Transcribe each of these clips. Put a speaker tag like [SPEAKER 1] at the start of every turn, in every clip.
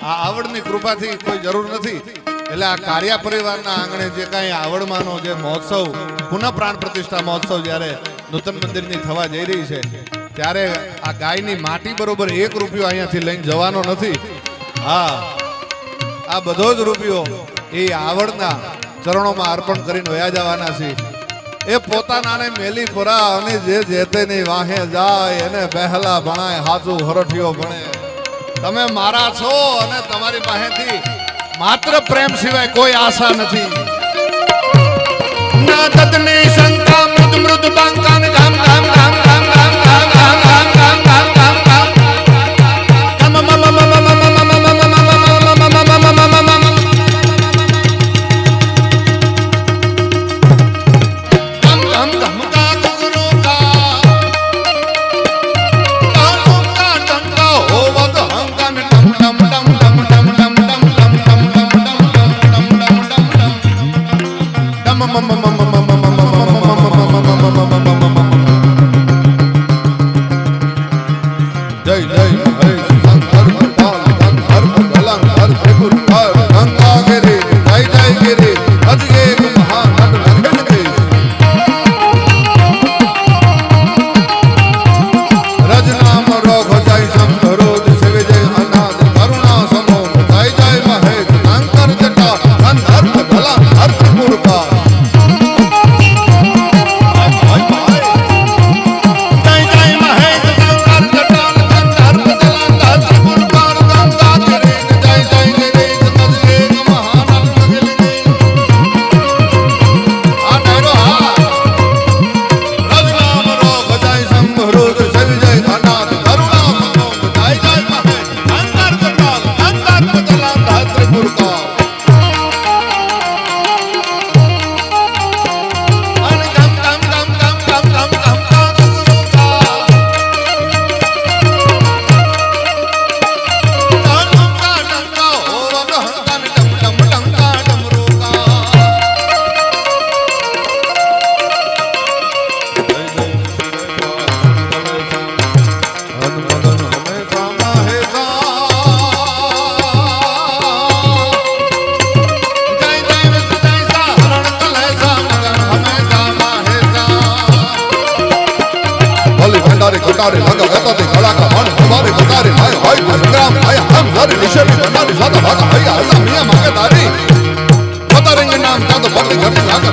[SPEAKER 1] આ આવડની કૃપાથી કોઈ જરૂર નથી. એટલે આ કાર્યા પરિવારના આંગણે જે કાંઈ આવડમાંનો જે મહોત્સવ, પુનઃ પ્રાણ પ્રતિષ્ઠા મહોત્સવ જ્યારે નૂતન મંદિરની થવા જઈ રહી છે, ત્યારે આ ગાયની માટી બરોબર એક રૂપિયો અહીંયાથી લઈને જવાનો નથી. હા, આ બધો જ રૂપિયો એ આવડના ચરણોમાં અર્પણ કરીને વયા જવાના છે. એ પોતાનાને મેલી પરા અને જે જેતે ની વાહે જાય, એને પહેલા ભણાય, હાથું હરઠિયો ભણે. તમે મારા છો અને તમારી પાસેથી માત્ર પ્રેમ સિવાય કોઈ આશા નથી. ના તદની શંકા મૃદ મૃદ બાંકા ગામ ગામ ગામ લગાડે ભગા ગતાતે ખડાકા મન તમારે બતારે ભાઈ ભાઈ ગુરગ્રામ આયા હમ તારે નિશાની બનારી સાતા ભાગા ભૈયા હસા મિયા માગે તારી. બતારેંગે નામ કા તો ભક્તિ ઘર લાગા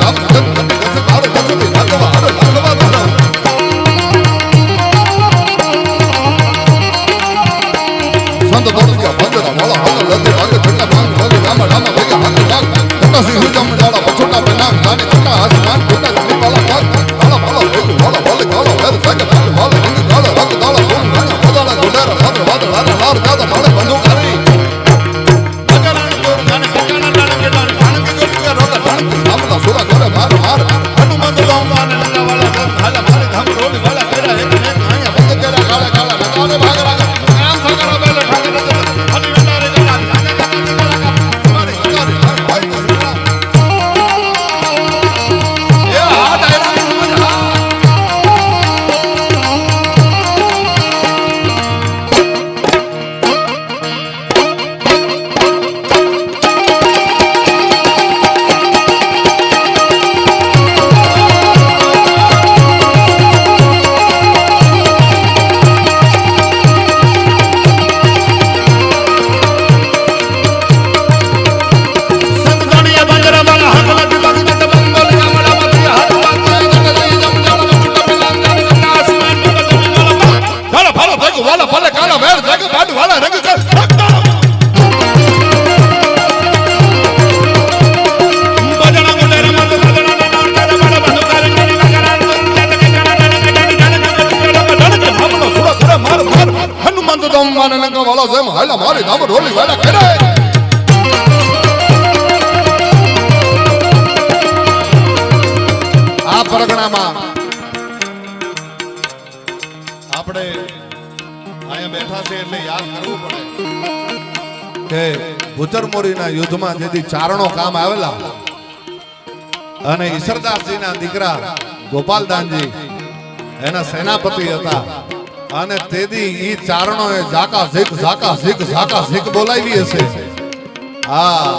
[SPEAKER 1] ચિતરમોરીના યુદ્ધમાં જેથી ચારણો કામ આવેલા અને ઈશ્વરદાસજીના દીકરા ગોપાલદાનજી એના સેનાપતિ હતા. અને તેથી ઈ ચારણો એ ઝાકા ઝીક ઝાકા ઝીક ઝાકા ઝીક બોલાવી હશે. હા,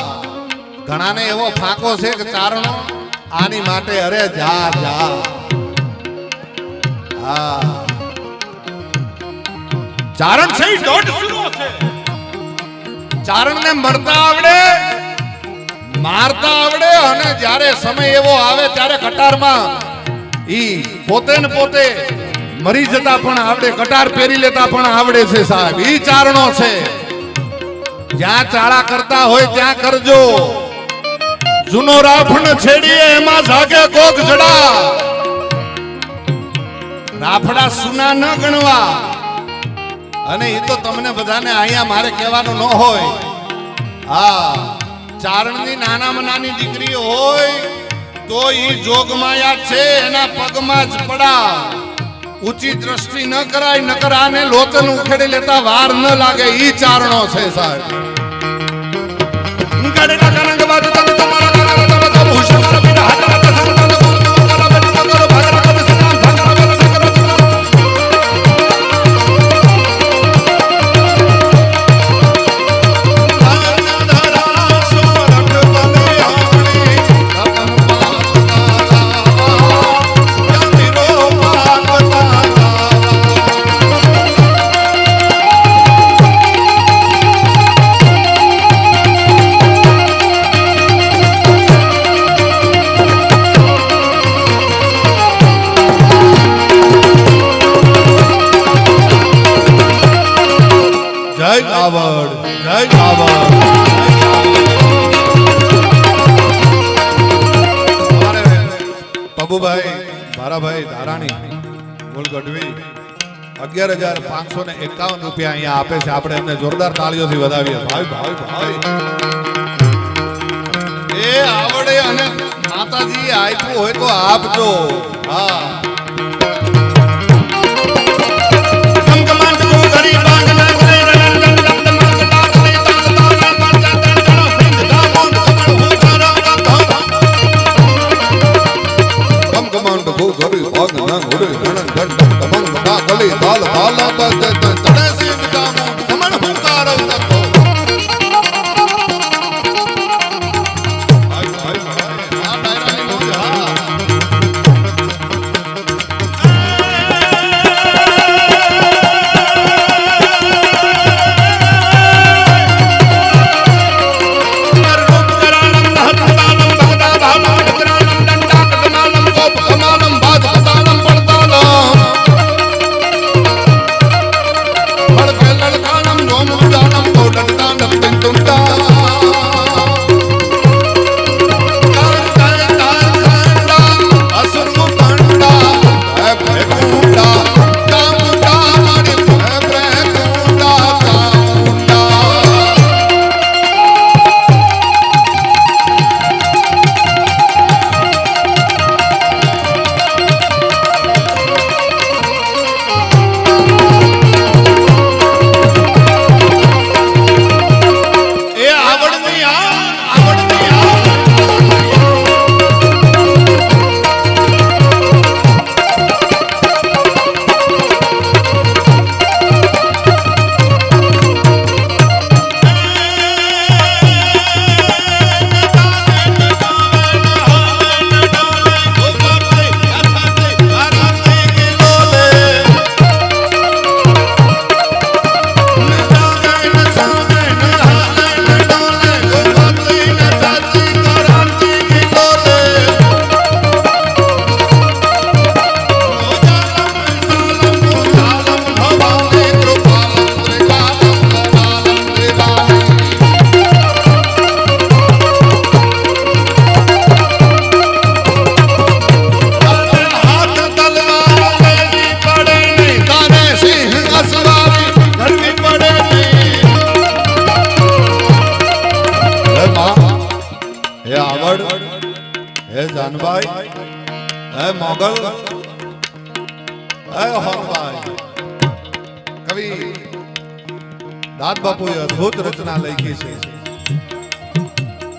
[SPEAKER 1] ઘણાને એવો ફાંકો છે કે ચારણો આની માટે અરે જા જા. હા. ચારણ છે દોઢ છે ચારણને મળતા આવડે, મારતા આવડે અને જ્યારે સમય એવો આવે ત્યારે કટારમાં ઈ પોતે ને પોતે મરી જતા પણ આવડે, કટાર પહેરી લેતા પણ આવડે છે સાહેબ. ઈ ચારણો છે. જ્યાં ચાળા કરતા હોય ત્યાં કરજો. જૂનો રાફણ છેડીએ, એમાં જાગે કોક જડા. રાફડા સુના ન ગણવા. અને એ તો તમને બધાને અહીંયા મારે કહેવાનું ન હોય. હા, ચારણની નાનામાં નાની દીકરી હોય તો એ જોગમાયા છે, એના પગમાં જ પડા ઊંચી દ્રષ્ટિ ન કરાય, નકર આને લોચન ઉખેડી લેતા વાર ન લાગે. ઈ ચારણો છે સાહેબ. કાવડ જય કાવડ પબુભાઈ મારાભાઈ ધારાણી બોલ ગઢવી, અગિયાર હજાર પાંચસો ને એકાવન રૂપિયા અહીંયા આપે છે. આપણે એમને જોરદાર તાળીઓથી વધાવીએ. ભાઈ ભાઈ ભાઈ. એ આવડે અને માતાજી આપ્યું હોય તો આપજો. હા. ગરી ભાગ ના ગોરી ગણન ગણ કમંગ તા ગલી તાલ તાલા તા હે આવડ હે જાનભાઈ, હે મોગલ, હે હોનભાઈ કવિ દાદ બાપુએ અદ્ભુત રચના લખી છે.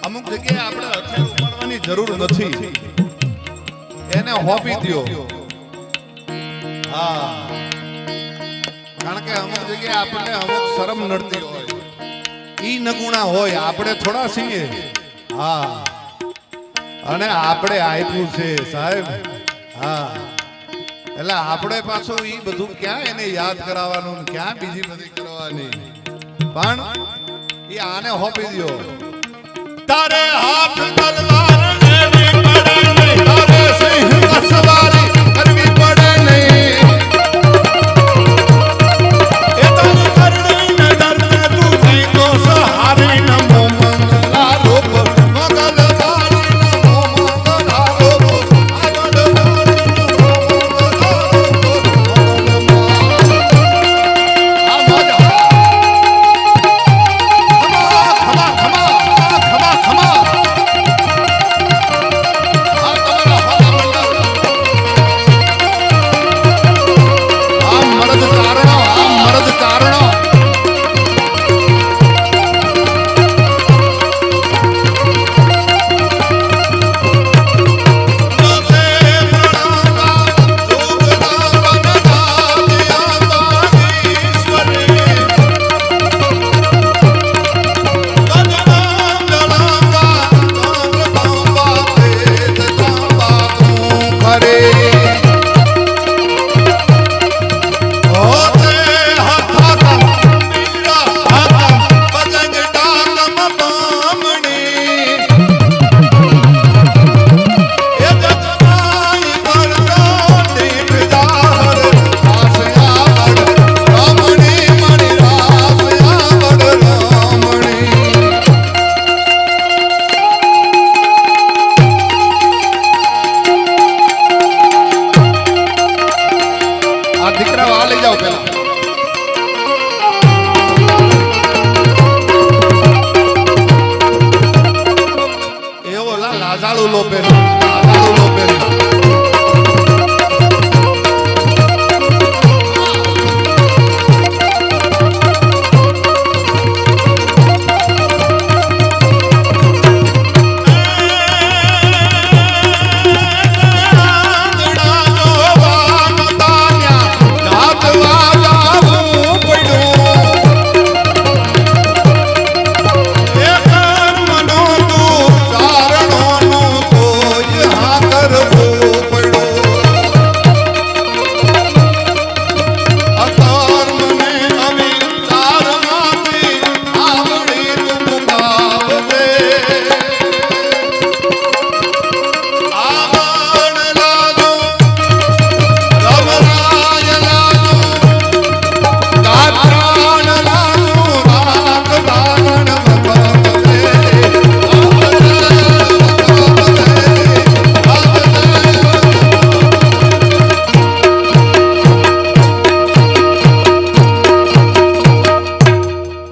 [SPEAKER 1] અમુક જગ્યાએ આપણે હથિયાર ઉપાડવાની જરૂર નથી. એને હોપી દો હા.
[SPEAKER 2] કારણ કે અમુક જગ્યાએ આપણને અમુક શરમ નડતી હોય. ઈ નગુણા હોય, આપણે થોડા છીએ. હા. અને આપણે આપ્યું છે સાહેબ. હા. એટલે આપણે પાછું એ બધું ક્યાં એને યાદ કરાવવાનું ક્યાં બીજી બધી કરવાની? પણ એ આને હોપી દો તારે હાથ તલવાર